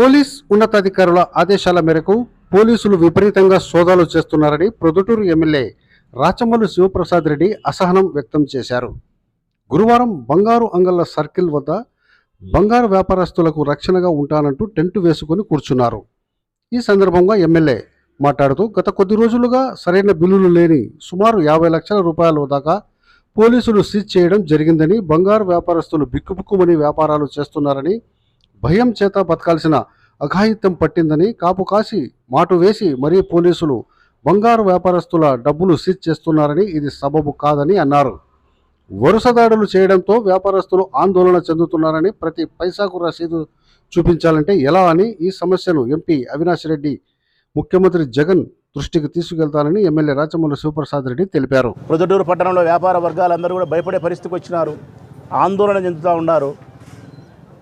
Police ఉన్నతాధికారుల ఆదేశాల మేరకు పోలీసులు విపరీతంగా సోదాలు చేస్తున్నారని ప్రొద్దుటూరు ఎమ్మెల్యే రాచమల్లు శివప్రసాద్ రెడ్డి అసహనం వ్యక్తం చేశారు. గురువారం బంగారు అంగళ్ళ సర్కిల్ వద్ద బంగారు వ్యాపారస్తులకు రక్షణగా ఉంటానంటూ టెంట్ వేసుకుని కూర్చున్నారు. ఈ సందర్భంగా ఎమ్మెల్యే మాట్లాడుతూ గత కొద్ది రోజులుగా సరైన బిల్లులు లేని సుమారు యాభై లక్షల రూపాయల దాకా పోలీసులు సీజ్ చేయడం జరిగిందని బంగారు వ్యాపారస్తులు బిక్కుబుక్కుమని వ్యాపారాలు చేస్తున్నారని భయం చేత బతకాల్సిన అఘాయిత్యం పట్టిందని కాపు కాసి మాటు వేసి మరీ పోలీసులు బంగారు వ్యాపారస్తుల డబ్బులు సీజ్ చేస్తున్నారని ఇది సబబు కాదని అన్నారు. వరుస దాడులు చేయడంతో వ్యాపారస్తులు ఆందోళన చెందుతున్నారని ప్రతి పైసాకు రసీదు చూపించాలంటే ఎలా అని ఈ సమస్యను ఎంపీ అవినాష్ రెడ్డి ముఖ్యమంత్రి జగన్ దృష్టికి తీసుకెళ్తానని ఎమ్మెల్యే రాచమూల శివప్రసాద్ రెడ్డి తెలిపారు. ప్రొద్దుటూరు పట్టణంలో వ్యాపార వర్గాలందరూ కూడా భయపడే పరిస్థితికి వచ్చినారు. ఆందోళన చెందుతూ ఉన్నారు.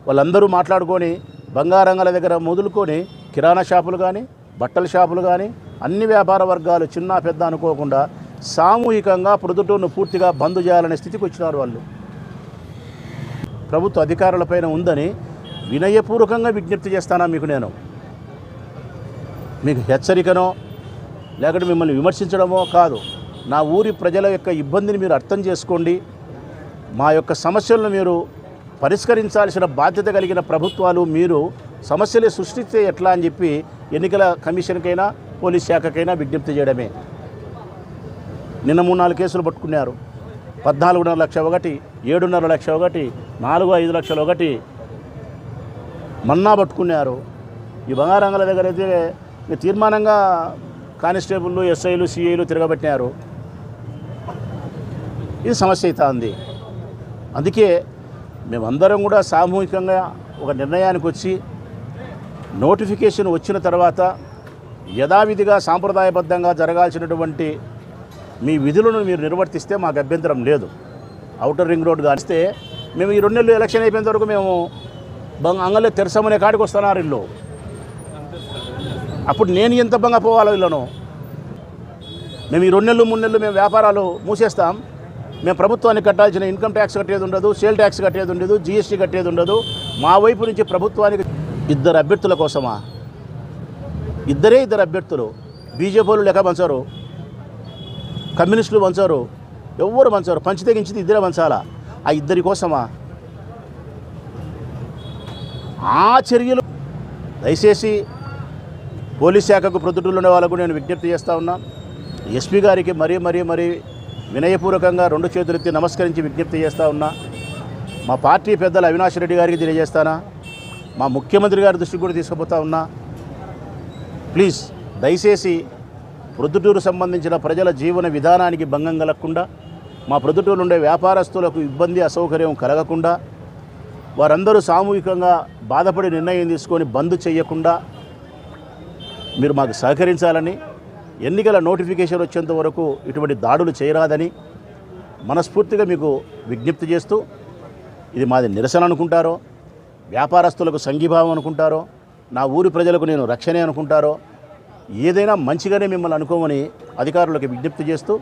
వాళ్ళందరూ మాట్లాడుకొని బంగారంగాల దగ్గర మొదలుకొని కిరాణా షాపులు కానీ బట్టల షాపులు కానీ అన్ని వ్యాపార వర్గాలు చిన్న పెద్ద అనుకోకుండా సామూహికంగా ప్రొద్దుటూరును పూర్తిగా బంద్ చేయాలనే స్థితికి వచ్చినారు వాళ్ళు. ప్రభుత్వ అధికారులపైన ఉందని వినయపూర్వకంగా విజ్ఞప్తి చేస్తానా మీకు నేను? మీకు హెచ్చరికనో లేకపోతే మిమ్మల్ని విమర్శించడమో కాదు. నా ఊరి ప్రజల యొక్క ఇబ్బందిని మీరు అర్థం చేసుకోండి. మా యొక్క సమస్యలను మీరు పరిష్కరించాల్సిన బాధ్యత కలిగిన ప్రభుత్వాలు మీరు సమస్యలు సృష్టిస్తే ఎట్లా అని చెప్పి ఎన్నికల కమిషన్కైనా పోలీస్ శాఖకైనా విజ్ఞప్తి చేయడమే. నిన్న మూడు నాలుగు కేసులు పట్టుకున్నారు. పద్నాలుగున్నర లక్ష ఒకటి ఏడున్నర లక్ష ఒకటి నాలుగు ఐదు లక్షలు ఒకటి మన్నా పట్టుకున్నారు. ఈ బంగారంగల దగ్గర అయితే తీర్మానంగా కానిస్టేబుల్లు ఎస్ఐలు సిఐలు తిరగబెట్టినారు. ఇది సమస్య అవుతా ఉంది. అందుకే మేమందరం కూడా సామూహికంగా ఒక నిర్ణయానికి వచ్చి నోటిఫికేషన్ వచ్చిన తర్వాత యథావిధిగా సాంప్రదాయబద్ధంగా జరగాల్సినటువంటి మీ విధులను మీరు నిర్వర్తిస్తే మాకు అభ్యంతరం లేదు. అవుటర్ రింగ్ రోడ్ కానిస్తే మేము ఈ రెండు నెలలు ఎలక్షన్ అయిపోయేంత వరకు మేము బంగ అంగలే తెరసమనే కాడికి వస్తున్నారు ఇల్లు. అప్పుడు నేను ఎంత బంగ పోవాలో ఇళ్ళను? మేము ఈ రెండు నెలలు మూడు నెలలు మేము వ్యాపారాలు మూసేస్తాం. మేము ప్రభుత్వానికి కట్టాల్సిన ఇన్కమ్ ట్యాక్స్ కట్టేది ఉండదు సేల్ ట్యాక్స్ కట్టేది ఉండదు జీఎస్టీ కట్టేది ఉండదు. మా వైపు నుంచి ప్రభుత్వానికి ఇద్దరు అభ్యర్థుల కోసమా? ఇద్దరే ఇద్దరు అభ్యర్థులు. బీజేపీలు లెక్క పంచారు. కమ్యూనిస్టులు పంచారు. ఎవ్వరు పంచారు. పంచి తెగించింది ఇద్దరే పంచాలా? ఆ ఇద్దరి కోసమా? ఆ చర్యలు దయచేసి పోలీస్ శాఖకు ప్రొద్దుటూళ్ళు ఉండే వాళ్ళకు నేను విజ్ఞప్తి చేస్తా ఉన్నా. ఎస్పీ గారికి మరీ మరీ మరీ వినయపూర్వకంగా రెండు చేతులెత్తి నమస్కరించి విజ్ఞప్తి చేస్తా ఉన్నా. మా పార్టీ పెద్దలు అవినాష్ రెడ్డి గారికి తెలియజేస్తానా. మా ముఖ్యమంత్రి గారి దృష్టికి కూడా తీసుకుపోతా ఉన్నా. ప్లీజ్ దయచేసి ప్రొద్దుటూరు సంబంధించిన ప్రజల జీవన విధానానికి భంగం కలగకుండా మా ప్రొద్దుటూరు ఉండే వ్యాపారస్తులకు ఇబ్బంది అసౌకర్యం కలగకుండా వారందరూ సామూహికంగా బాధపడి నిర్ణయం తీసుకొని బంద్ చేయకుండా మీరు మాకు సహకరించాలని ఎన్నికల నోటిఫికేషన్ వచ్చేంత వరకు ఇటువంటి దాడులు చేయరాదని మనస్ఫూర్తిగా మీకు విజ్ఞప్తి చేస్తూ ఇది మాది నిరసన అనుకుంటారో వ్యాపారస్తులకు సంఘీభావం అనుకుంటారో నా ఊరి ప్రజలకు నేను రక్షణే అనుకుంటారో ఏదైనా మంచిగానే మిమ్మల్ని అనుకోమని అధికారులకు విజ్ఞప్తి చేస్తూ